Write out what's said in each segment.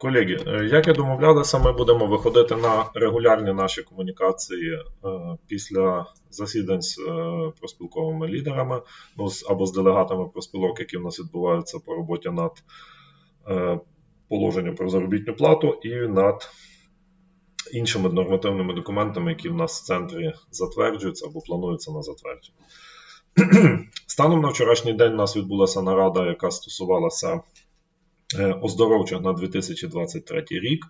Колеги, е, як і домовлялися, ми будемо виходити на регулярні наші комунікації е, після засідань з е, проспілковими лідерами ну, або з делегатами проспілок, які в нас відбуваються по роботі над положенням про заробітну плату і над іншими нормативними документами, які в нас в центрі затверджуються або плануються на затвердження. Станом на вчорашній день у нас відбулася нарада, яка стосувалася е, оздоровчих на 2023 рік,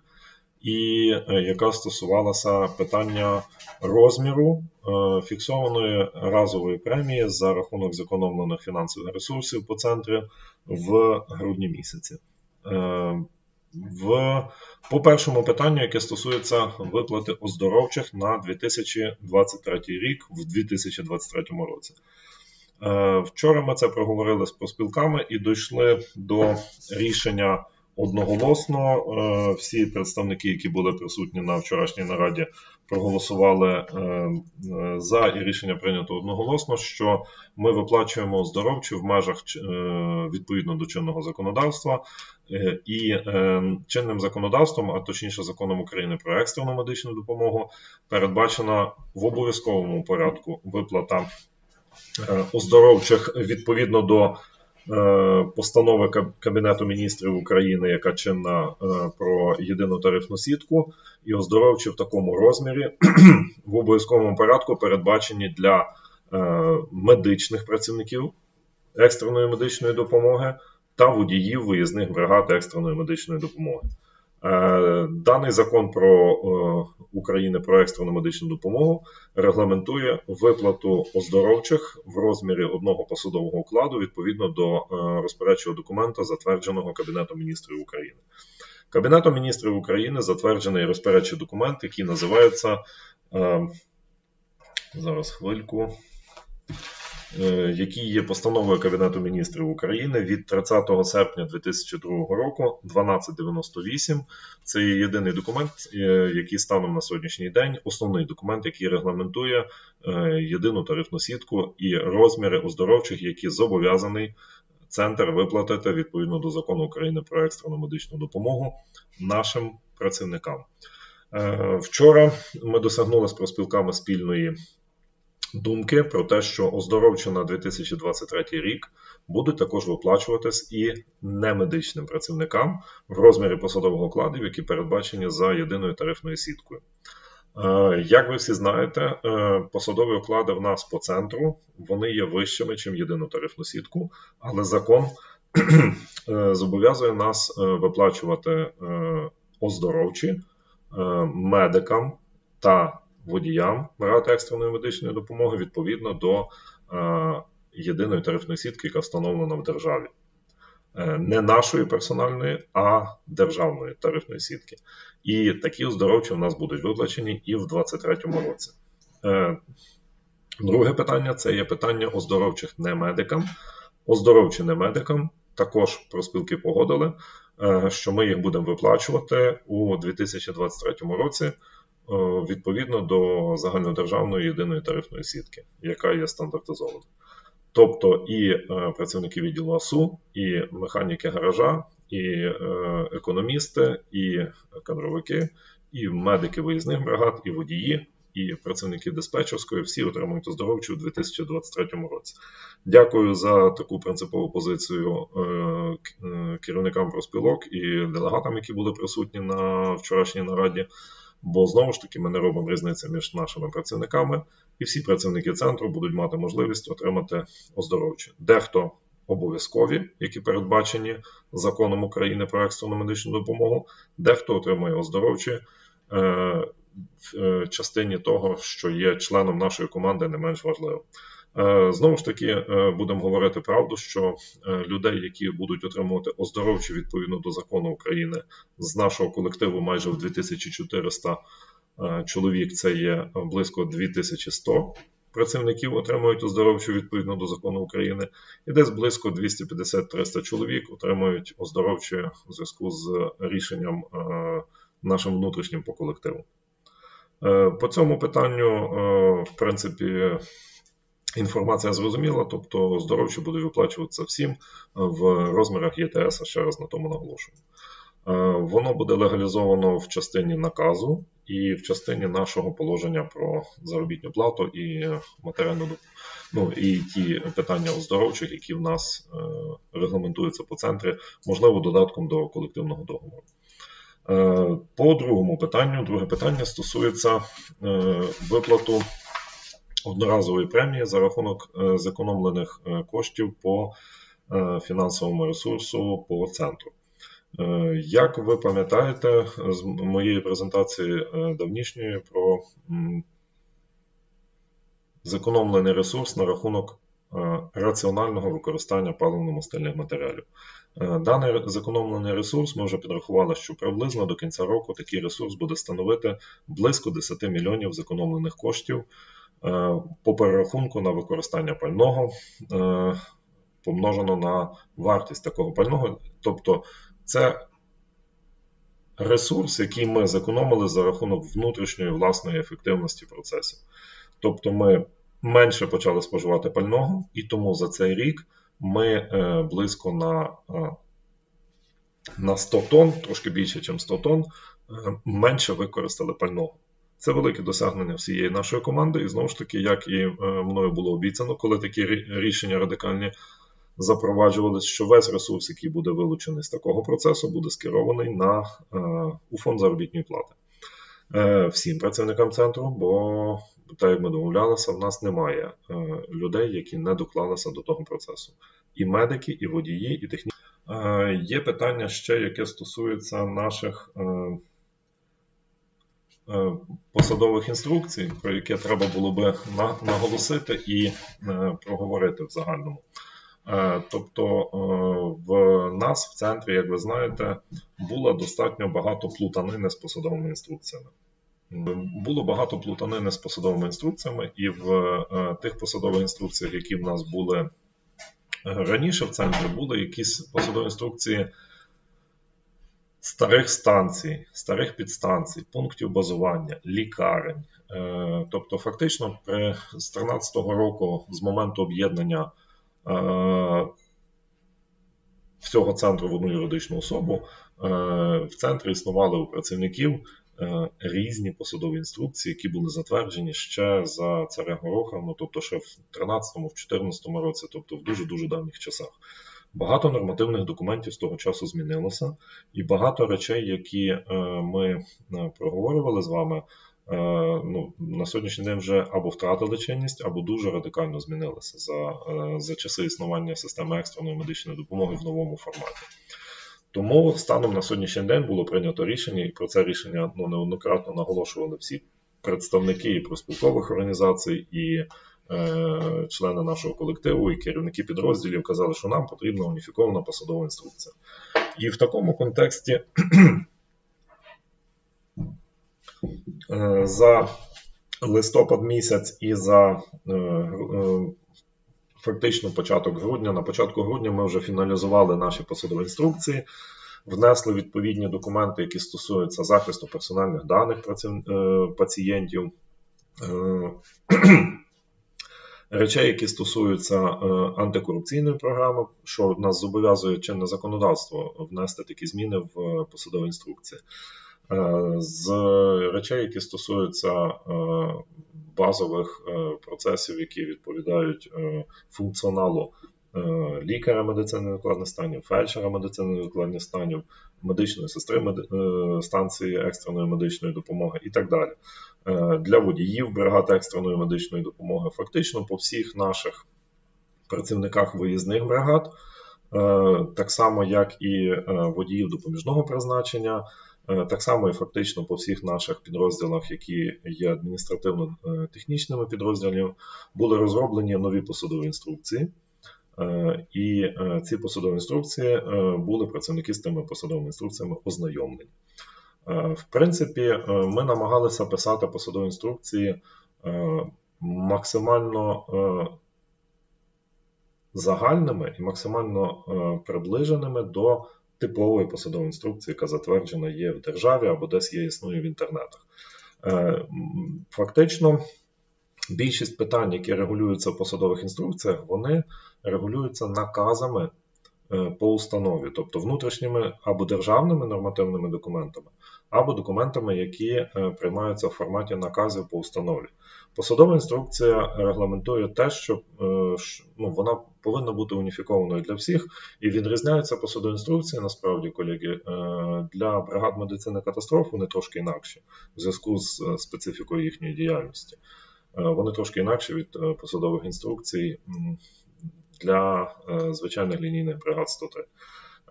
і е, яка стосувалася питання розміру е, фіксованої разової премії за рахунок зекономлених фінансових ресурсів по центрі в грудні місяці. В, по першому питанню, яке стосується виплати оздоровчих на 2023 рік в 2023 році. Е, Вчора ми це проговорили з проспілками і дійшли до рішення одноголосно. Е, Всі представники, які були присутні на вчорашній нараді, проголосували е, за і рішення прийнято одноголосно, що ми виплачуємо оздоровчі в межах відповідно до чинного законодавства. І чинним законодавством, а точніше законом України про екстрену медичну допомогу, передбачена в обов'язковому порядку виплата оздоровчих відповідно до е, постанови Кабінету міністрів України, яка чинна е, про єдину тарифну сітку, і оздоровчі в такому розмірі в обов'язковому порядку передбачені для е, медичних працівників екстреної медичної допомоги та водіїв виїзних бригад екстреної медичної допомоги. Е, Даний закон про е, України про екстрену медичну допомогу регламентує виплату оздоровчих в розмірі одного посадового окладу відповідно до е, розпорядчого документа, затвердженого Кабінетом міністрів України. Кабінетом міністрів України затверджений розпорядчий документ, який називається зараз хвильку. Е, Який є постановою Кабінету міністрів України від 30 серпня 2002 року 1298. Це єдиний документ, е, який станом на сьогоднішній день основний документ, який регламентує е, єдину тарифну сітку і розміри оздоровчих, які зобов'язаний центр виплатити відповідно до закону України про екстрену медичну допомогу нашим працівникам. Вчора ми досягнули з проспілками спільної думки про те, що оздоровчі на 2023 рік будуть також виплачуватись і немедичним працівникам в розмірі посадового окладів, які передбачені за єдиною тарифною сіткою. Е, Як ви всі знаєте, е, посадові оклади в нас по центру вони є вищими, ніж єдину тарифну сітку, але закон е, зобов'язує нас виплачувати оздоровчі медикам та водіям екстреної медичної допомоги відповідно до е, єдиної тарифної сітки, яка встановлена в державі. Е, Не нашої персональної, а державної тарифної сітки. І такі оздоровчі у нас будуть виплачені і в 2023 році. Е, Друге питання це є питання оздоровчих не медикам. Оздоровчі не медикам також проспілки погодили, що ми їх будемо виплачувати у 2023 році відповідно до загальнодержавної єдиної тарифної сітки, яка є стандартизована. Тобто і е, працівники відділу АСУ, і механіки гаража, і е, економісти, і кадровики, і медики виїзних бригад, і водії, і працівники диспетчерської всі отримують оздоровчу у 2023 році. Дякую за таку принципову позицію е, е, керівникам проспілок і делегатам, які були присутні на вчорашній нараді. Бо знову ж таки ми не робимо різниці між нашими працівниками, і всі працівники центру будуть мати можливість отримати оздоровчі. Дехто обов'язкові, які передбачені законом України про екстрену медичну допомогу, дехто отримує оздоровчі е, в е, частині того, що є членом нашої команди, не менш важливо. Е, Знову ж таки, е, будемо говорити правду, що е, людей, які будуть отримувати оздоровчі відповідно до закону України з нашого колективу, майже в 2400 е, чоловік, це є близько 2100 працівників, отримують оздоровчу відповідно до закону України, і десь близько 250-300 чоловік отримують оздоровчі у зв'язку з рішенням нашим внутрішнім по колективу. По цьому питанню, в принципі, інформація зрозуміла, тобто оздоровчі будуть виплачуватися всім в розмірах ЄТС, ще раз на тому наголошую. Воно буде легалізовано в частині наказу і в частині нашого положення про заробітну плату і матеріальну. Ну і ті питання оздоровчих, які в нас е, регламентуються по центрі, можливо, додатком до колективного договору. Е, по другому питанню, друге питання стосується е, виплату одноразової премії за рахунок зекономлених коштів по фінансовому ресурсу по центру. Як ви пам'ятаєте з моєї презентації давнішньої про зекономлений ресурс на рахунок е, раціонального використання паливно-мастильних матеріалів. Е, даний зекономлений ресурс ми вже підрахували, що приблизно до кінця року такий ресурс буде становити близько 10 мільйонів зекономлених коштів е, по перерахунку на використання пального, помножено на вартість такого пального. Тобто це ресурс, який ми зекономили за рахунок внутрішньої власної ефективності процесів. Тобто ми менше почали споживати пального, і тому за цей рік ми е, близько на е, на 100 тонн, трошки більше, ніж 100 тонн, е, менше використали пального. Це велике досягнення всієї нашої команди, і знову ж таки, як і мною було обіцяно, коли такі рішення радикальні запроваджувалися, що весь ресурс, який буде вилучений з такого процесу, буде скерований на у фонд заробітної плати. Всім працівникам центру, бо так як ми домовлялися, в нас немає е, людей, які не доклалися до того процесу. І медики, і водії, і техніки. Е, є питання ще, яке стосується наших е, посадових інструкцій, про яке треба було би наголосити і проговорити в загальному. Тобто в нас в центрі, як ви знаєте, було достатньо багато плутанини з посадовими інструкціями. Було багато плутанини з посадовими інструкціями, і в е, тих посадових інструкціях, які в нас були е, раніше в центрі, були якісь посадові інструкції старих станцій, старих підстанцій, пунктів базування, лікарень. Е, тобто, фактично, з 2013 року, з моменту об'єднання всього центру в одну юридичну особу, в центрі існували у працівників Е, різні посадові інструкції, які були затверджені ще за царя Гороха, ну тобто ще в 13-14 році, тобто в дуже-дуже давніх часах. Багато нормативних документів з того часу змінилося, і багато речей, які е, ми е, проговорювали з вами, ну, на сьогоднішній день вже або втратили чинність, або дуже радикально змінилися за, за часи існування системи екстреної медичної допомоги в новому форматі. Тому станом на сьогоднішній день було прийнято рішення, і про це рішення ну, неоднократно наголошували всі представники і проспілкових організацій, і е, члени нашого колективу, і керівники підрозділів казали, що нам потрібна уніфікована посадова інструкція. І в такому контексті е, за листопад місяць і за е, е, фактично початок грудня. На початку грудня ми вже фіналізували наші посадові інструкції, внесли відповідні документи, які стосуються захисту персональних даних е, пацієнтів. Е, речей, які стосуються е, антикорупційної програми, що нас зобов'язує чинне законодавство внести такі зміни в посадові інструкції. З речей, які стосуються базових е, процесів, які відповідають е, функціоналу е, лікаря медицини невідкладних станів, фельдшера медицини невідкладних станів, медичної сестри станції екстреної медичної допомоги і так далі. Для водіїв бригад екстреної медичної допомоги, фактично по всіх наших працівниках виїзних бригад, так само як і водіїв допоміжного призначення. Е, так само і фактично по всіх наших підрозділах, які є адміністративно-технічними підрозділами, були розроблені нові посадові інструкції. Е, і е, ці посадові інструкції були працівники з тими посадовими інструкціями ознайомлені. В принципі, ми намагалися писати посадові інструкції максимально загальними і максимально приближеними до типової посадової інструкції, яка затверджена є в державі або десь є існує в інтернетах. Е, фактично, більшість питань, які регулюються в посадових інструкціях, вони регулюються наказами е, по установі, тобто внутрішніми або державними нормативними документами, або документами, які е, приймаються в форматі наказів по установі. Посадова інструкція регламентує те, що е, ну, вона повинна бути уніфікованою для всіх, і відрізняються посадові інструкції, насправді, колеги, е, для бригад медицини катастроф вони трошки інакші в зв'язку з е, специфікою їхньої діяльності. Е, Вони трошки інакші від е, посадових інструкцій для е, звичайних лінійних бригад 103.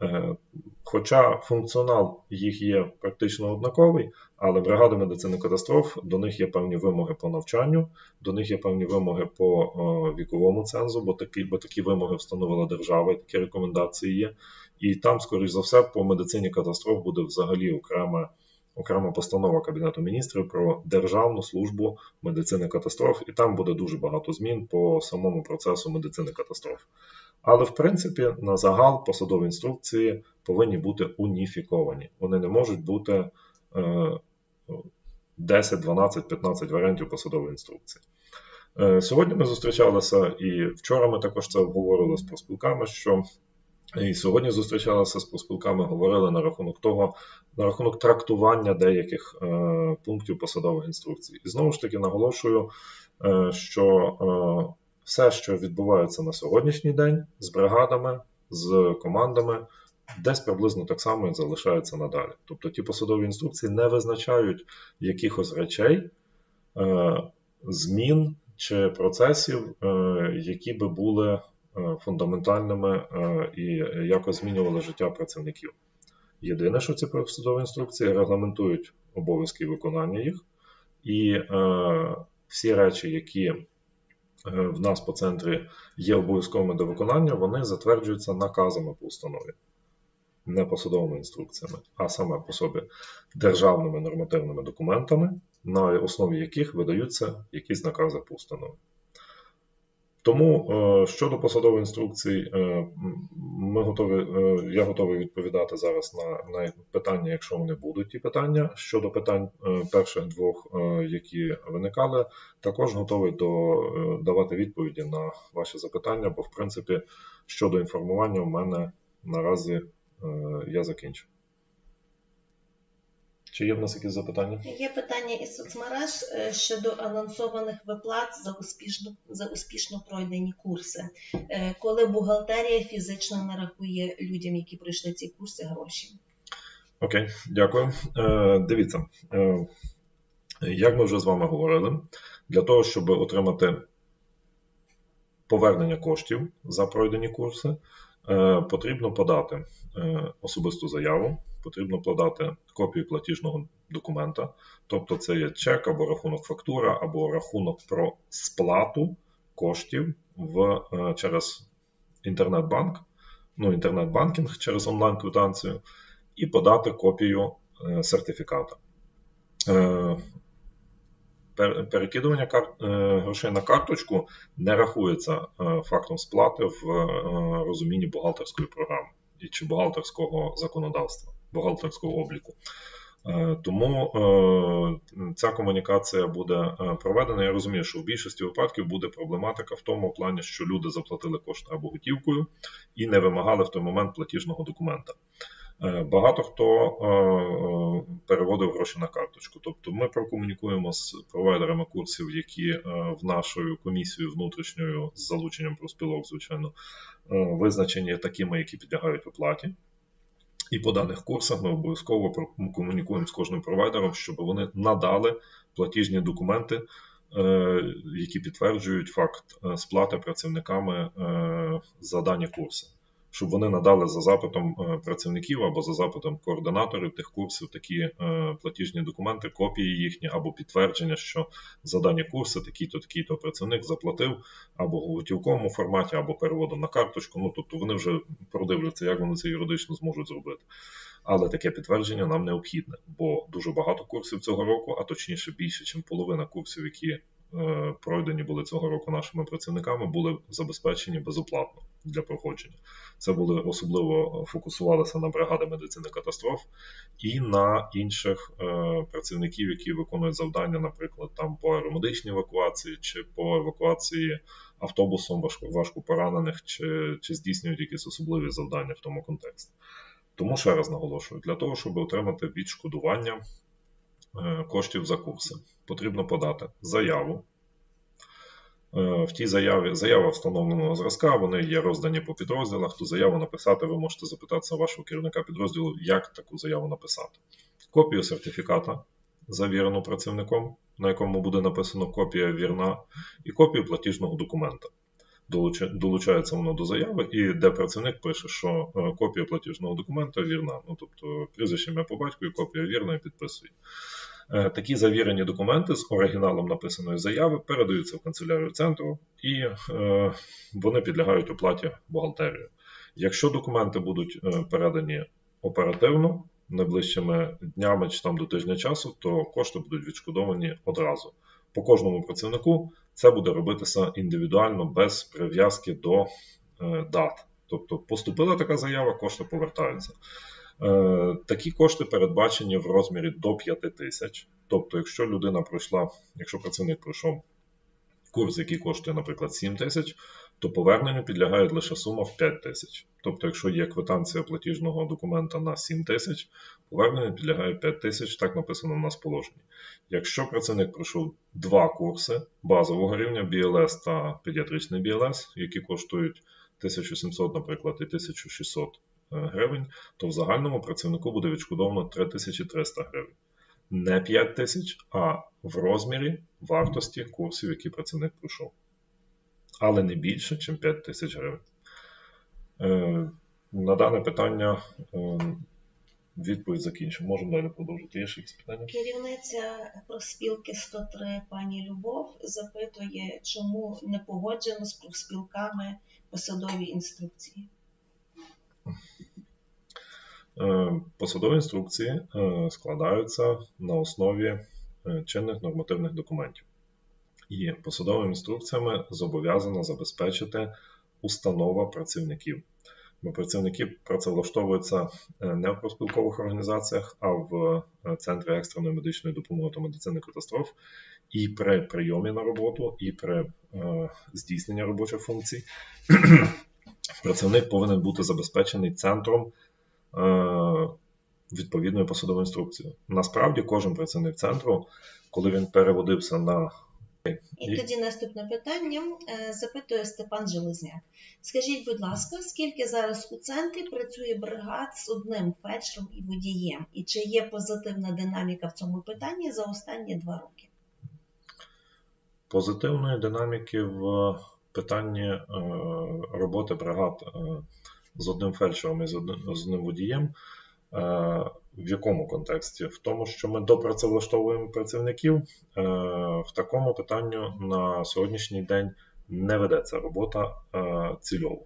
Е, Хоча функціонал їх є практично однаковий, але бригади медицини катастроф до них є певні вимоги по навчанню, до них є певні вимоги по е, віковому цензу, бо такі, бо такі вимоги встановила держава, і такі рекомендації є. І там, скоріш за все, по медицині катастроф буде взагалі окрема, окрема постанова Кабінету міністрів про Державну службу медицини катастроф, і там буде дуже багато змін по самому процесу медицини катастроф. Але в принципі на загал посадові інструкції повинні бути уніфіковані. Вони не можуть бути е, 10, 12, 15 варіантів посадової інструкції. Е, Сьогодні ми зустрічалися і вчора ми також це обговорили з профспілками, що і сьогодні зустрічалися з профспілками, говорили на рахунок того, на рахунок трактування деяких е, пунктів посадових інструкцій. І знову ж таки наголошую, е, що е, все, що відбувається на сьогоднішній день з бригадами, з командами, десь приблизно так само і залишається надалі. Тобто ті посадові інструкції не визначають якихось речей, е, змін чи процесів, е, які би були фундаментальними е, і якось змінювали життя працівників. Єдине, що ці посадові інструкції регламентують обов'язки виконання їх, і е, всі речі, які е, в нас по центрі є обов'язковими до виконання, вони затверджуються наказами по установі, не посадовими інструкціями, а саме по собі державними нормативними документами, на основі яких видаються якісь накази по установі. Тому е, щодо посадової інструкції, е, ми готові, е, я готовий відповідати зараз на, на питання, якщо вони будуть ті питання. Щодо питань перших двох, які виникали, також готовий до, давати відповіді на ваші запитання, бо в принципі щодо інформування у мене наразі я закінчив. Чи є в нас якісь запитання? Є питання із соцмереж е, щодо анонсованих виплат за успішно за успішно пройдені курси, Е, коли бухгалтерія фізично нарахує людям, які пройшли ці курси, гроші. Окей, дякую. Е, дивіться, як ми вже з вами говорили, для того, щоб отримати повернення коштів за пройдені курси, потрібно подати особисту заяву, потрібно подати копію платіжного документа, тобто це є чек або рахунок фактура, або рахунок про сплату коштів в, е, через інтернет-банк, ну, інтернет-банкінг через онлайн-квитанцію, і подати копію е, сертифіката. Е, Перекидування грошей на карточку не рахується фактом сплати в розумінні бухгалтерської програми і чи бухгалтерського законодавства, бухгалтерського обліку. Е, Тому е, ця комунікація буде е, проведена. Я розумію, що в більшості випадків буде проблематика в тому плані, що люди заплатили кошти або готівкою і не вимагали в той момент платіжного документа. Багато хто переводив гроші на карточку. Тобто ми прокомунікуємо з провайдерами курсів, які в нашою комісією внутрішньою з залученням профспілок, звичайно, визначені такими, які підлягають оплаті. І по даних курсах ми обов'язково комунікуємо з кожним провайдером, щоб вони надали платіжні документи, е, які підтверджують факт е, сплати працівниками е, за дані курси щоб вони надали за запитом е, працівників або за запитом координаторів тих курсів такі е, платіжні документи, копії їхні, або підтвердження, що за дані курси такий-то, такий-то працівник заплатив або в готівковому форматі, або переводом на карточку. Ну тобто вони вже продивляться, як вони це юридично зможуть зробити. Але таке підтвердження нам необхідне, бо дуже багато курсів цього року, а точніше більше, ніж половина курсів, які пройдені були цього року нашими працівниками, були забезпечені безоплатно для проходження. Це були особливо фокусувалися на бригади медицини катастроф і на інших е, працівників, які виконують завдання, наприклад, там по аеромедичній евакуації чи по евакуації автобусом важко, важко поранених, чи, чи здійснюють якісь особливі завдання в тому контексті. Тому ще раз наголошую, для того, щоб отримати відшкодування е, коштів за курси, потрібно подати заяву. Е, В тій заяві заява встановленого зразка, вони є роздані по підрозділах. Ту заяву написати, ви можете запитатися вашого керівника підрозділу, як таку заяву написати. Копію сертифіката, завірену працівником, на якому буде написано копія вірна, і копію платіжного документа. Долучається воно до заяви, і де працівник пише, що е, копія платіжного документа вірна. Ну, тобто прізвище ім'я по батькові, копія вірна і підписує. Е, Такі завірені документи з оригіналом написаної заяви передаються в канцелярію центру і е, вони підлягають оплаті бухгалтерію. Якщо документи будуть е, передані оперативно, найближчими днями чи там до тижня часу, то кошти будуть відшкодовані одразу. По кожному працівнику це буде робитися індивідуально без прив'язки до дат. Тобто поступила така заява, кошти повертаються. Е, Такі кошти передбачені в розмірі до 5 тисяч. Тобто, якщо людина пройшла, якщо працівник пройшов курс, який коштує, наприклад, 7 тисяч, то поверненню підлягає лише сума в 5 тисяч. Тобто, якщо є квитанція платіжного документа на 7 тисяч, поверненню підлягає 5 тисяч, так написано в нас положенні. Якщо працівник пройшов два курси базового рівня BLS та педіатричний BLS, які коштують 1700, наприклад, і 1600 е, гривень, то в загальному працівнику буде відшкодовано 3300 гривень. Не 5 тисяч, а в розмірі вартості курсів, які працівник пройшов. Але не більше, ніж 5 тисяч гривень. Е, На дане питання е, відповідь закінчив. Можемо далі продовжити. Є ще якісь питання? Керівниця профспілки 103 пані Любов запитує, чому не погоджено з профспілками посадові інструкції. Е, Посадові інструкції е, складаються на основі е, чинних нормативних документів. І посадовими інструкціями зобов'язана забезпечити установа працівників. Бо працівники працевлаштовуються не в профспілкових організаціях, а в центрі екстреної медичної допомоги та медицини катастроф. І при прийомі на роботу, і при здійсненні робочих функцій працівник повинен бути забезпечений центром е, відповідною посадовою інструкцією. Насправді, кожен працівник центру, коли він переводився на І тоді наступне питання е, запитує Степан Железняк. Скажіть, будь ласка, скільки зараз у центрі працює бригад з одним фельдшером і водієм? І чи є позитивна динаміка в цьому питанні за останні два роки? позитивної динаміки в питанні е, роботи бригад з одним фельдшером і з одним, з одним водієм. Е, в якому контексті? В тому, що ми допрацевлаштовуємо працівників, е, в такому питанню на сьогоднішній день не ведеться робота е, цільово.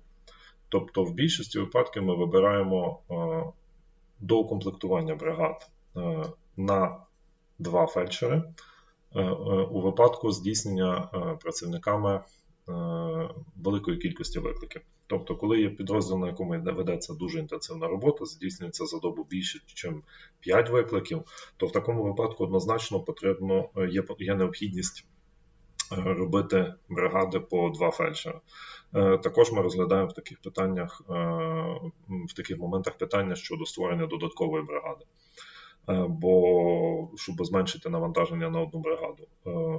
Тобто, в більшості випадків ми вибираємо доукомплектування бригад на два фельдшери у випадку здійснення працівниками великої кількості викликів. Тобто, коли є підрозділ, на якому ведеться дуже інтенсивна робота, здійснюється за добу більше, ніж 5 викликів, то в такому випадку однозначно потрібно е, є, є необхідність е, робити бригади по два фельдшера. Е, Також ми розглядаємо в таких питаннях, в таких моментах питання щодо створення додаткової бригади. Бо щоб зменшити навантаження на одну бригаду.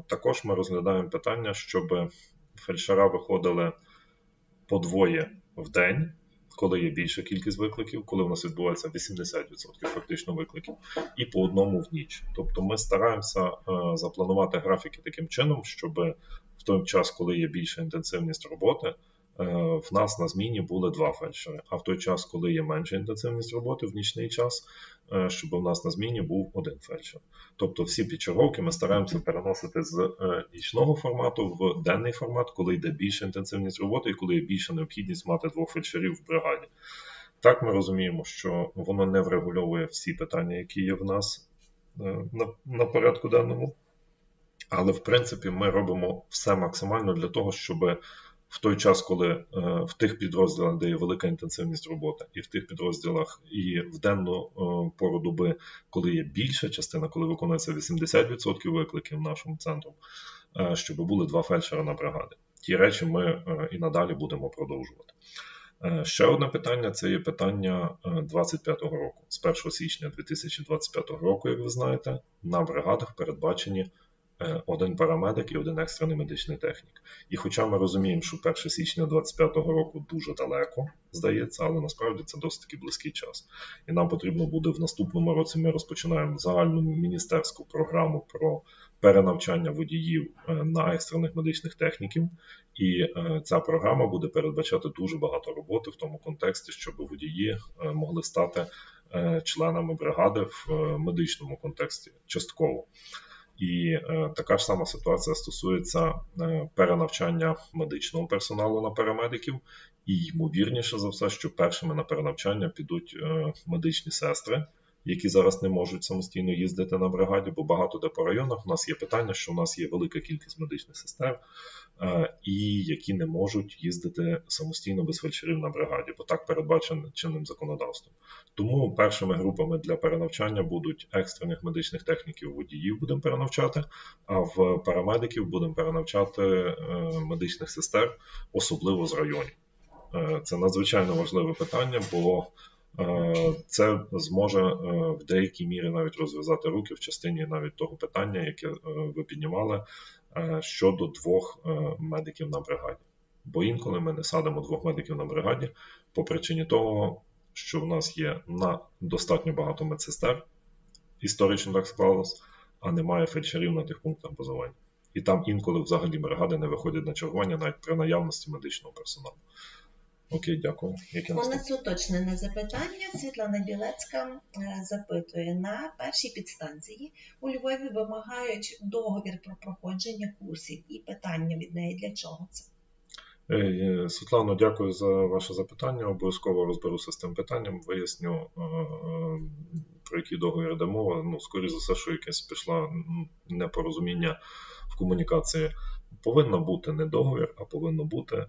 Також ми розглядаємо питання, щоб фельдшера виходили по двоє в день, коли є більша кількість викликів, коли в нас відбувається 80% фактично викликів, і по одному в ніч. Тобто ми стараємося е, запланувати графіки таким чином, щоб в той час, коли є більша інтенсивність роботи, е, в нас на зміні були два фельдшери. А в той час, коли є менша інтенсивність роботи в нічний час, щоб у нас на зміні був один фельдшер. Тобто всі підчерговки ми стараємося переносити з е, нічного формату в денний формат, коли йде більша інтенсивність роботи і коли є більша необхідність мати двох фельдшерів в бригаді. Так ми розуміємо, що воно не врегульовує всі питання, які є в нас е, на порядку денному. Але в принципі ми робимо все максимально для того, щоб в той час, коли е, в тих підрозділах, де є велика інтенсивність роботи, і в тих підрозділах, і в денну е, пору доби, коли є більша частина, коли виконується 80% викликів нашому центру, е, щоб були два фельдшера на бригади. Ті речі ми і надалі будемо продовжувати. Ще одне питання це є питання 25-го року. З 1 січня 2025 року, як ви знаєте, на бригадах передбачені один парамедик і один екстрений медичний технік. І хоча ми розуміємо, що 1 січня 2025 року дуже далеко, здається, але насправді це досить таки близький час. І нам потрібно буде в наступному році. Ми розпочинаємо загальну міністерську програму про перенавчання водіїв е, на екстрених медичних техніків. І е, ця програма буде передбачати дуже багато роботи в тому контексті, щоб водії могли стати членами бригади в медичному контексті частково. І е, така ж сама ситуація стосується е, перенавчання медичного персоналу на парамедиків, і ймовірніше за все, що першими на перенавчання підуть е, медичні сестри які зараз не можуть самостійно їздити на бригаді, бо багато де по районах у нас є питання, що у нас є велика кількість медичних сестер, і які не можуть їздити самостійно без фельдшерів на бригаді, бо так передбачено чинним законодавством. Тому першими групами для перенавчання будуть екстрених медичних техніків водіїв, будемо перенавчати, а в парамедиків будемо перенавчати е, медичних сестер, особливо з районів. Е, це надзвичайно важливе питання, бо Е, це зможе е, в деякій мірі навіть розв'язати руки в частині навіть того питання, яке е, ви піднімали щодо двох медиків на бригаді. Бо інколи ми не садимо двох медиків на бригаді по причині того, що в нас є на достатньо багато медсестер, історично так склалось, а немає фельдшерів на тих пунктах базування. І там інколи взагалі бригади не виходять на чергування навіть при наявності медичного персоналу. Окей, дякую. Яке У нас уточнене запитання. Світлана Білецька е, запитує на першій підстанції у Львові вимагають договір про проходження курсів і питання від неї для чого це? Е, е, Світлано, дякую за ваше запитання. Обов'язково розберуся з тим питанням. Виясню, про який договір йде мова. Ну, скоріше за все, що якесь пішло непорозуміння в комунікації. Повинно бути не договір, а повинно бути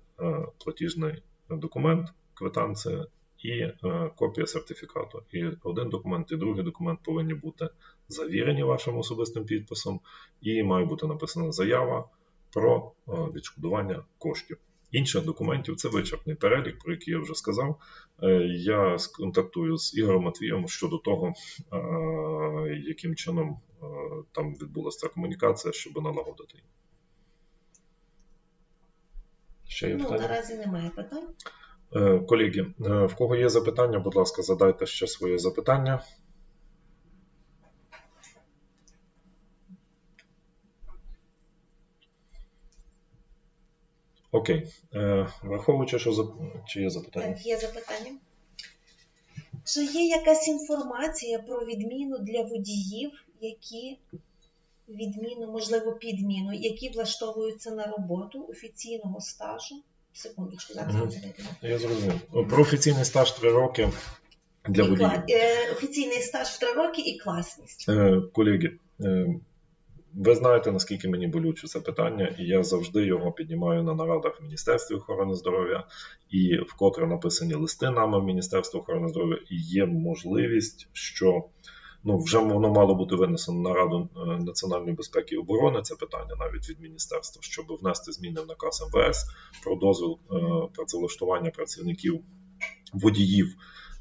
платіжний документ, квитанція і е, копія сертифікату. І один документ, і другий документ повинні бути завірені вашим особистим підписом, і має бути написана заява про е, відшкодування коштів. Інших документів це вичерпний перелік, про який я вже сказав. Е, я сконтактую з Ігорем Матвієм щодо того, яким чином там відбулася ця комунікація, щоб налагодити. Ще є ну, питання? Наразі немає питань. Е, колеги, е, в кого є запитання, будь ласка, задайте ще своє запитання. Окей. Е, враховуючи, що зап... чи є запитання? Так, є запитання. Чи є якась інформація про відміну для водіїв, які відміну, можливо, підміну, які влаштовуються на роботу офіційного стажу. Секундочку, зараз mm -hmm. Я зрозумів. Про офіційний стаж 3 роки для і водіїв. Е, офіційний стаж в 3 роки і класність. Е, колеги, е, ви знаєте, наскільки мені болюче це питання, і я завжди його піднімаю на нарадах в Міністерстві охорони здоров'я, і вкотре написані листи нами в Міністерство охорони здоров'я, і є можливість, що ну вже воно мало бути винесено на Раду е, національної безпеки і оборони. Це питання навіть від міністерства, щоб внести зміни в наказ МВС про дозвіл е, працевлаштування працівників водіїв.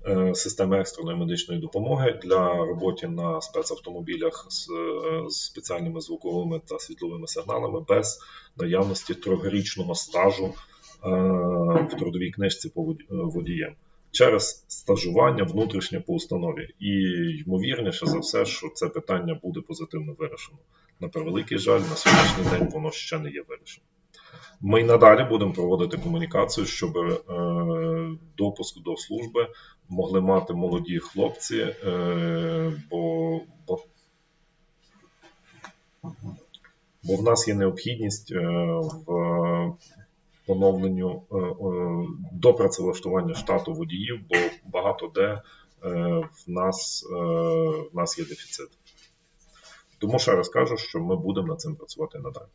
Е, системи екстреної медичної допомоги для роботи на спецавтомобілях з, з спеціальними звуковими та світловими сигналами без наявності трьохрічного стажу в трудовій книжці по водіям через стажування внутрішнє по установі. І ймовірніше за все, що це питання буде позитивно вирішено. На превеликий жаль, на сьогоднішній день воно ще не є вирішено. Ми й надалі будемо проводити комунікацію, щоб е, допуск до служби могли мати молоді хлопці, е, бо, бо бо в нас є необхідність е, в поновленню е, е, до працевлаштування штату водіїв, бо багато де е, в нас в нас є дефіцит. Тому ще раз кажу, що ми будемо над цим працювати надалі.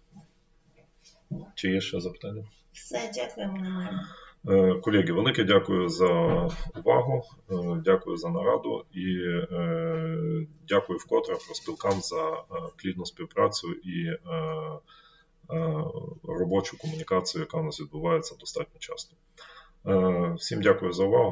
Чи є ще запитання? Все, дякуємо. Колеги, велике дякую за увагу, дякую за нараду і дякую вкотре профспілкам за плідну співпрацю і робочу комунікацію, яка у нас відбувається достатньо часто. Е, Всім дякую за увагу.